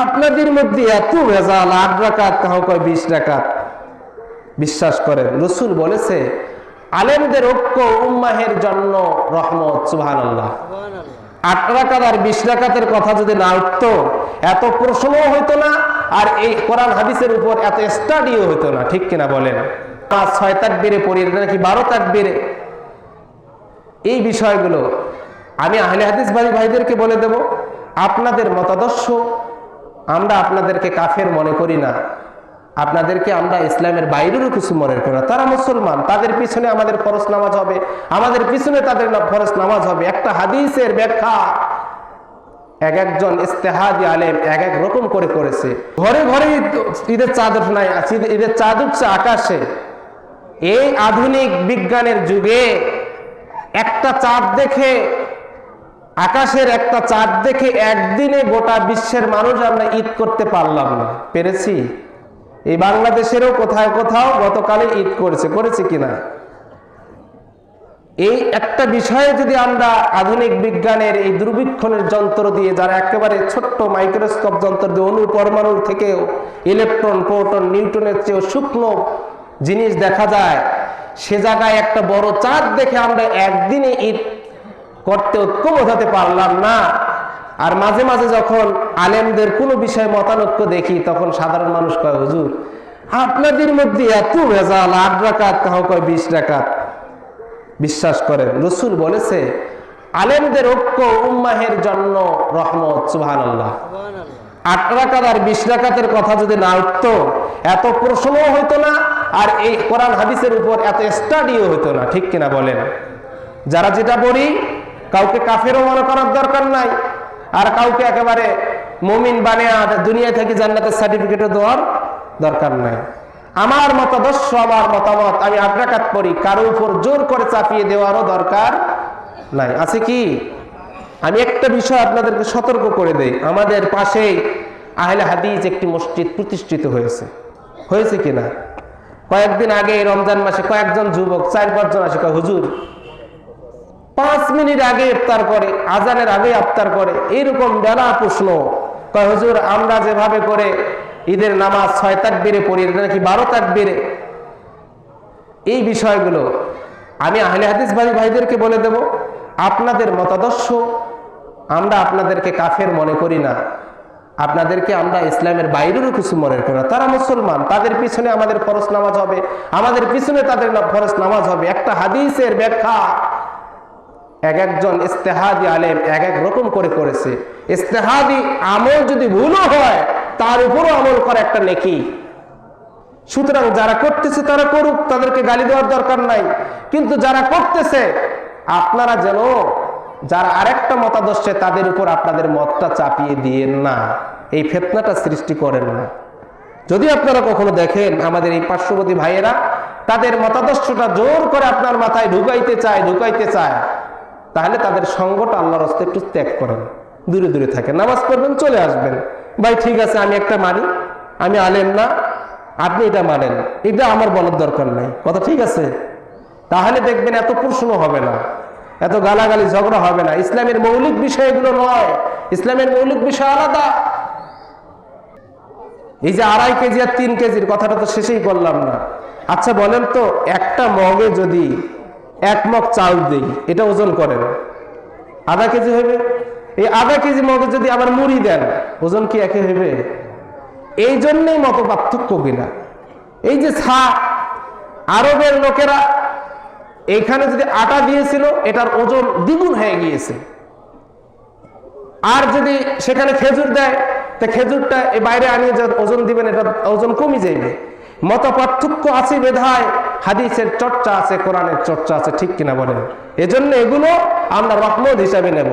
আপনাদের মধ্যে এত ভেজাল, আট রাকাত কাহ কয় বিশ রাকাত। বিশ্বাস করেন, রসুল বলেছে, আলেমদের ঐক্য উম্মাহের জন্য রহমত সুবহান আল্লাহ আট রাকাত আর বিশ রাকাতের কথা যদি না এত হইতো না, আর এই কোরআন হাদিসের উপর এত স্টাডিও হইতো না, ঠিক কিনা বলেন? পাঁচ, ছয় তাক বেড়ে পড়ি নাকি বারো তাক বেড়ে এই বিষয়গুলো আমি আহলে হাদিস ভাই ভাইদেরকে বলে দেব, আপনাদের মতাদর্শ আমরা আপনাদেরকে কাফের মনে করি না। আপনাদেরকে আমরা ইসলামের বাইরেরও কিছু মনে করি না। তারা মুসলমান, তাদের পিছনে আমাদের ফরজ নামাজ হবে, আমাদের পিছনে তাদের ফরজ নামাজ হবে। একটা হাদিসের ব্যাখ্যা, এক একজন ইস্তেহাদি আলেম এক এক রকম করে করেছে। ঘরে ঘরে ঈদ- ঈদের চাঁদ নাই ঈদ- ঈদের চাঁদ উঠছে আকাশে। এই আধুনিক বিজ্ঞানের যুগে একটা চাঁদ দেখে আকাশের একটা চাঁদ দেখে একদিনে গোটা বিশ্বের মানুষ আমরা ঈদ করতে পারলাম না। পেরেছি? এই বাংলাদেশেরও কোথাও কোথাও গতকালে ঈদ করেছে। করেছে কিনা? এই একটা বিষয়ে যদি আমরা আধুনিক বিজ্ঞানের এই দুর্বীক্ষণের যন্ত্র দিয়ে, যারা একেবারে ছোট্ট মাইক্রোস্কোপ যন্ত্র দিয়ে অণু পরমাণুর থেকেও ইলেকট্রন, প্রোটন, নিউটনের চেয়েও শুকনো জিনিস দেখা যায়, সে জায়গায় একটা বড় চাঁদ দেখে আমরা একদিনে ঈদ করতে ঐক্য বোঝাতে পারলাম না। আর মাঝে মাঝে যখন আলেমদের কোনো বিষয়ে মতানৈক্য দেখি, তখন সাধারণ মানুষ কয়, হুজুর, আপনাদের মধ্যে এত ভেজাল, আট রাকাত কাহ কয় বিশ রাকাত? বিশ্বাস করেন, রসুল বলেছে, আলেমদের ঐক্য উম্মাহের জন্য রহমত সুবহান আল্লাহ আট রাকাত আর বিশ রাকাতের কথা যদি না উঠতো, এত প্রশ্নও হইতো না, আর এই কোরআন হাদিসের উপর এত স্টাডিও হইতো না, ঠিক কিনা বলেন? যারা যেটা বলি কাউকে কাফেরও মনে করার দরকার নাই। আর কাউকে একেবারে মমিন বানিয়ে দুনিয়া থেকে জান্নাতের সার্টিফিকেটও দেওয়ার দরকার নাই। আমার মতাদর্শ, আমার মতামত আমি আগ্রাকাত করি, কারও উপর জোর করে চাপিয়ে দেওয়ারও দরকার নাই। আছে কি? আমি একটা বিষয় আপনাদেরকে সতর্ক করে দেই। আমাদের পাশে আহলে হাদিস একটি মসজিদ প্রতিষ্ঠিত হয়েছে। হয়েছে কিনা? কয়েকদিন আগে রমজান মাসে কয়েকজন যুবক, চার পাঁচজন আসে হুজুর পাঁচ মিনিট আগে ইফতার করে, আজানের আগে ইফতার করে, এইরকম বেলা প্রশ্ন কয়, হুজুর, আমরা যেভাবে করে ঈদের নামাজ ছয় তাক বেড়ে পড়ি, এটা নাকি বারো তাক বেড়ে এই বিষয়গুলো আমি আহলে হাদিস ভাই, ভাইদেরকে বলে দেব, আপনাদের মতাদর্শ আমরা আপনাদেরকে কাফের মনে করি না। আপনাদেরকে আমরা ইসলামের বাইরেরও কিছু মনে করি না। তারা মুসলমান, তাদের পিছনে আমাদের ফরজ নামাজ হবে, আমাদের পিছনে তাদের ফরজ নামাজ হবে। একটা হাদিসের ব্যাখ্যা এক একজন ইস্তেহাদি আলেম এক এক রকম করে করেছে। ইস্তেহাদি আমল যদি ভুলও হয়, তার উপরও আমল করা একটা নেকি। সুতরাং যারা করতেছে তারা করুক, তাদেরকে গালি দেওয়ার দরকার নাই। কিন্তু যারা করতেছে, আপনারা যেন যারা আরেকটা মতাদর্শে তাদের উপর আপনাদের মতটা চাপিয়ে দিয়েন না। এই ফেতনাটা সৃষ্টি করেন না। যদি আপনারা কখনো দেখেন, আমাদের এই পার্শ্ববর্তী ভাইয়েরা তাদের মতাদর্শটা জোর করে আপনার মাথায় ঢুকাইতে চায় ঢুকাইতে চায়। তাহলে তাদের সঙ্গটা আল্লাহর হস্তে একটু ত্যাগ করেন। দূরে দূরে থাকেন। নামাজ পড়বেন, চলে আসবেন। ভাই, ঠিক আছে, আমি একটা মানি। আমি আলেম না। আপনি এটা মানেন। এটা আমার বলার দরকার নাই। কথা ঠিক আছে? তাহলে দেখবেন এত প্রশ্ন হবে না। এত গালাগালি, ঝগড়া হবে না। ইসলামের মৌলিক বিষয়গুলো নয়। ইসলামের মৌলিক বিষয় আলাদা। এই যে আড়াই কেজি আর তিন কেজির কথাটা তো শেষেই করলাম না। আচ্ছা বলেন তো, একটা মগে যদি এক মগ চাল দিই, এটা ওজন করেন আধা কেজি হইবে? এই আধা কেজি মগে যদি আবার মুড়ি দেন, ওজন কি একে হইবে? এই জন্যই মত পার্থক্য কিনা এই যে ছা, আরবের লোকেরা এইখানে যদি আটা দিয়েছিল, এটার ওজন দ্বিগুণ হয়ে গিয়েছে। আর যদি সেখানে খেজুর দেয়, তা খেজুরটা বাইরে আনিয়ে ওজন দিবেন এটা ওজন কমে যাইবে। মত পার্থক্য আছে বেধায় হাদিসের চর্চা আছে, কোরআনের চর্চা আছে, ঠিক কিনা বলেন? এজন্য এগুলো আমরা রহমত হিসাবে নেব।